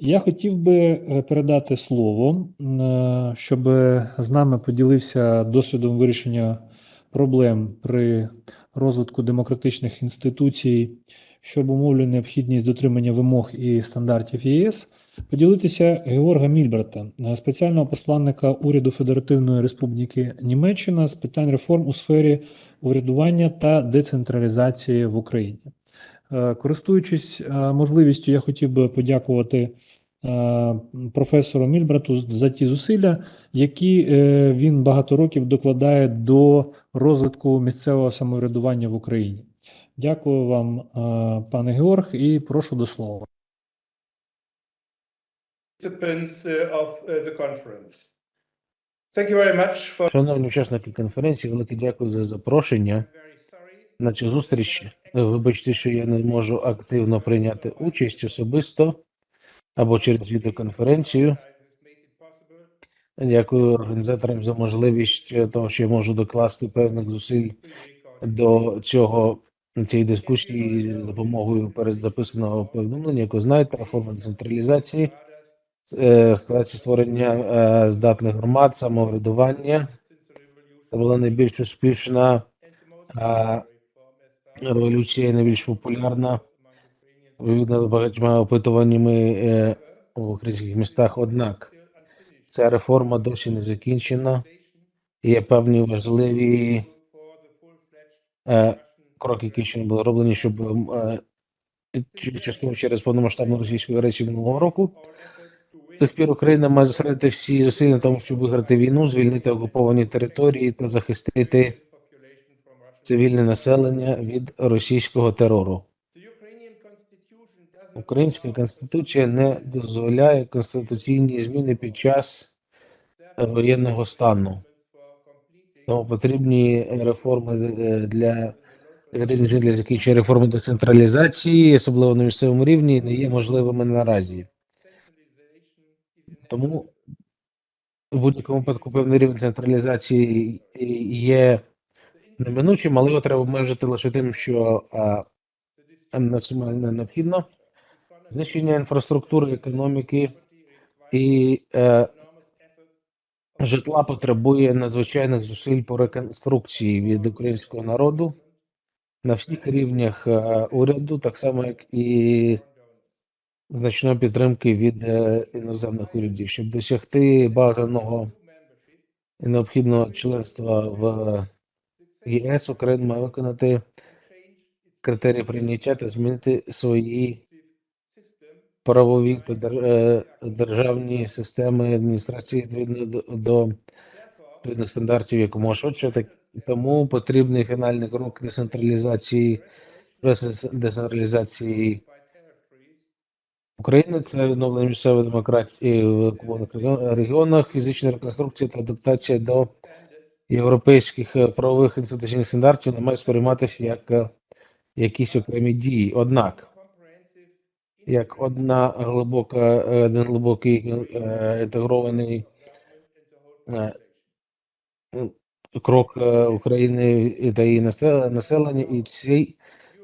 Я хотів би е, передати слово, е, щоб з нами поділився досвідом вирішення проблем при розвитку демократичних інституцій, що обумовлює необхідність дотримання вимог і стандартів ЄС, поділитися Георга Мільберта, е, спеціального посланника уряду Федеративної Республіки Німеччина з питань реформ у сфері урядування та децентралізації в Україні. Е, Користуючись е, можливістю, я хотів би подякувати е, професору Мільбрату за ті зусилля, які він багато років докладає до розвитку місцевого самоврядування в Україні. Дякую вам, пане Георг, і прошу до слова. Шановні учасники конференції, велике дякую за запрошення. На цю зустріч. Е, Вибачте, що я не можу активно прийняти участь особисто або через відеоконференцію. Дякую організаторам за можливість е, того, що я можу докласти певних зусиль до цього цієї дискусії з допомогою передзаписаного повідомлення, яке знаєте, реформа децентралізації, е, створення здатних громад, самоврядування. Це була найбільш успішна революція, найбільш популярна відповідно з багатьма опитуваннями е, в українських містах. Однак ця реформа досі не закінчена. Є певні важливі е, кроки, які ще не були роблені, щоб е, частково через повномасштабну російську агресію минулого року. Тих пір Україна має зосередити всі зусилля на тому, щоб виграти війну, звільнити окуповані території та захистити цивільне населення від російського терору. Українська конституція не дозволяє конституційні зміни під час е, воєнного стану. Тому потрібні реформи е, для для закінчення реформи децентралізації, особливо на місцевому рівні, не є можливими наразі. Тому в будь-якому випадку певний рівень централізації є неминучим, але його треба обмежити лише тим, що а, максимально необхідно. Знищення інфраструктури, економіки і е, житла потребує надзвичайних зусиль по реконструкції від українського народу на всіх рівнях е, уряду, так само як і значної підтримки від е, іноземних урядів, щоб досягти бажаного і необхідного членства в ЄС, Україна має виконати критерії прийняття та змінити свої правові та дер- державні системи адміністрації відповідно до відповідних стандартів якомога швидше. Так тому потрібний фінальний крок децентралізації децентралізації України. Це відновлення місцевої демократії в окупованих регіонах, фізична реконструкція та адаптація до європейських е, правових інституційних стандартів не має сприйматися як е, якісь окремі дії. Однак, як одна глибока, е, один глибокий інтегрований крок України та її насе- населення, і ці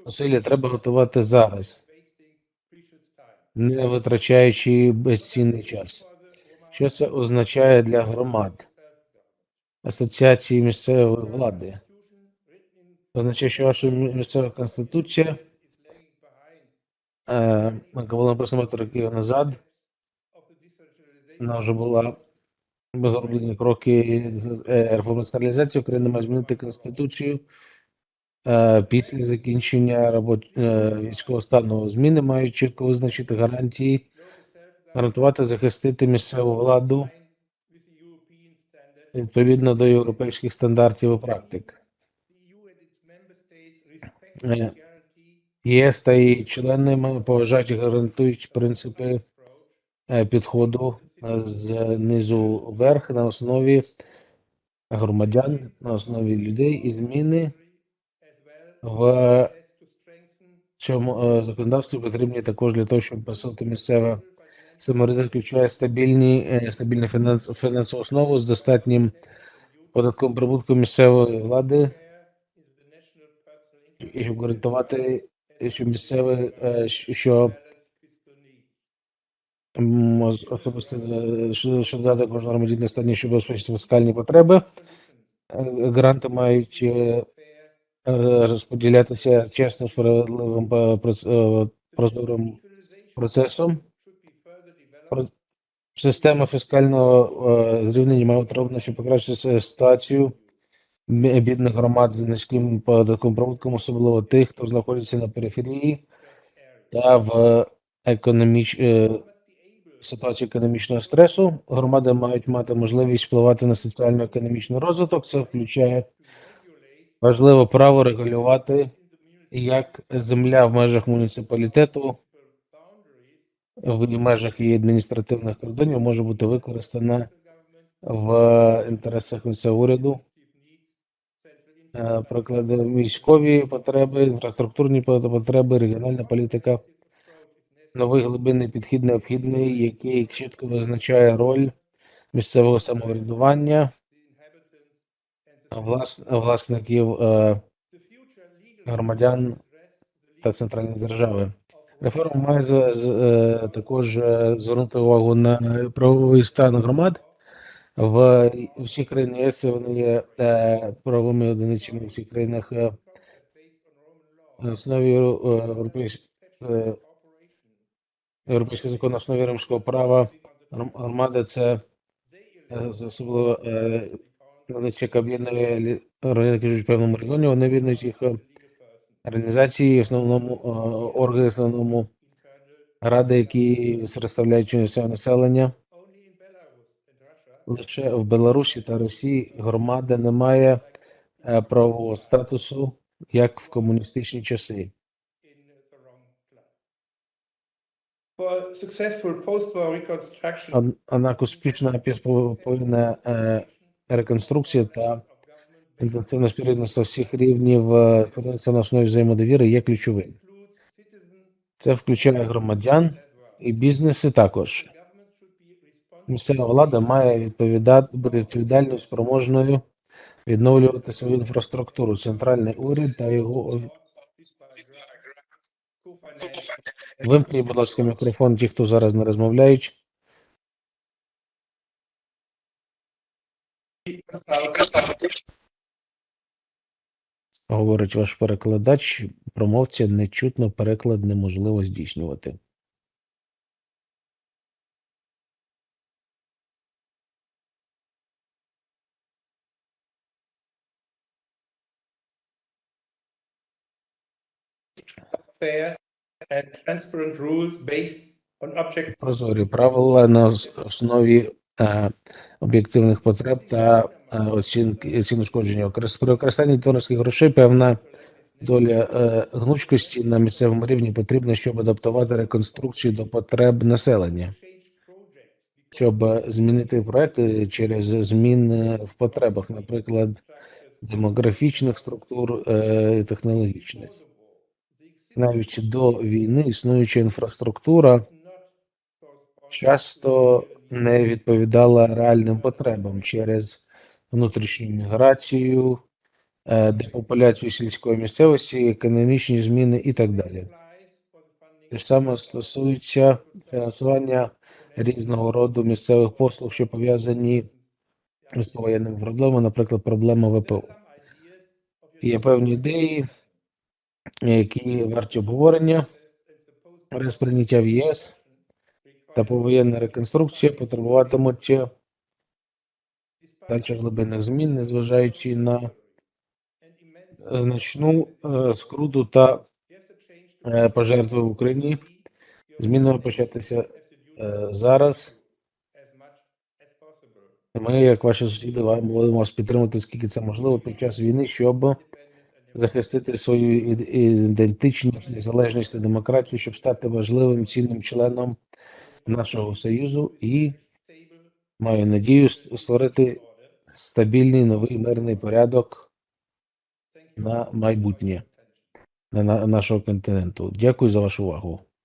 зусилля треба готувати зараз, не витрачаючи безцінний час. Що це означає для громад, асоціації місцевої влади? Означає, що ваша місцева конституція, е, була написана років назад, вона вже була зроблені кроки е, реформи децентралізації. Україна має змінити конституцію е, після закінчення робот... військового стану. Зміни мають чітко визначити гарантії, гарантувати захистити місцеву владу відповідно до європейських стандартів і практик. Е, ЄС та її члени поважають і гарантують принципи е, підходу е, знизу вверх на основі громадян, на основі людей і зміни в цьому законодавстві потрібні також для того, щоб посилити місцеве самоврядування, включає стабільні, е, стабільну фінанс, фінансову основу з достатнім податковим прибутком місцевої влади, щоб гарантувати, що місцеве, е, що особисто е, що додати кожному громадянину стані, щоб забезпечити фіскальні потреби. Е, Гранти мають е, розподілятися чесним, справедливим е, е, прозорим процесом. Система фіскального е, зрівняння має щоб покращити ситуацію бідних громад з низьким податковим прибутком, особливо тих, хто знаходиться на периферії та в економіч... е, ситуації економічного стресу. Громади мають мати можливість впливати на соціально-економічний розвиток. Це включає важливе право регулювати як земля в межах муніципалітету в межах її адміністративних кордонів може бути використана в інтересах місцевого уряду. Е, Приклади військові потреби, інфраструктурні потреби, регіональна політика. Новий глибинний підхід необхідний, який чітко визначає роль місцевого самоврядування, влас- власників е, громадян та центральної держави. Реформа має з- е, також е, звернути увагу на правовий стан громад. В всіх країнах ЄС вони є е, правовими одиницями у всіх країнах на основі європейсь- е, європейського закону на основі римського права. Гром- Громади це особливо одиниця, яка об'єднує живуть в певному регіоні, вони об'єднують їх організації, основному е, органи, основному ради, які представляють населення. Лише в Білорусі та Росії громада не має е, правового статусу, як в комуністичні часи. Однак успішна пісповина е, реконструкція та інтенсивне співробітництво всіх рівнів формується на основі взаємодовіри є ключовим. Це включає громадян і бізнеси також. Місцева влада має відповідати бути відповідальною, спроможною відновлювати свою інфраструктуру. Центральний уряд та його вимкніть, будь ласка, мікрофон, ті, хто зараз не розмовляють. Говорить ваш перекладач, промовця не чутно, переклад неможливо здійснювати. fair and transparent rules based on object Прозорі правила на основі об'єктивних потреб та е, оцінки оцінки ушкодження. При використанні донорських грошей певна доля е, гнучкості на місцевому рівні потрібна, щоб адаптувати реконструкцію до потреб населення, щоб е, змінити проекти через зміни в потребах, наприклад, демографічних структур е, технологічних. Навіть до війни існуюча інфраструктура часто не відповідала реальним потребам через внутрішню міграцію, е, депопуляцію сільської місцевості, економічні зміни і так далі. Те ж саме стосується фінансування різного роду місцевих послуг, що пов'язані з повоєнними проблемами, наприклад, проблема ВПО. Є певні ідеї, які варті обговорення, розприйняття в ЄС та повоєнна реконструкція потребуватимуть дальших глибинних змін, незважаючи на значну е, скруту та е, пожертви в Україні. Зміни початися е, зараз. Ми, як ваші сусіди, вам будемо вас підтримати, скільки це можливо під час війни, щоб захистити свою ідентичність, незалежність і демократію, щоб стати важливим цінним членом нашого союзу і маю надію створити стабільний новий мирний порядок на майбутнє на- нашого континенту. Дякую за вашу увагу.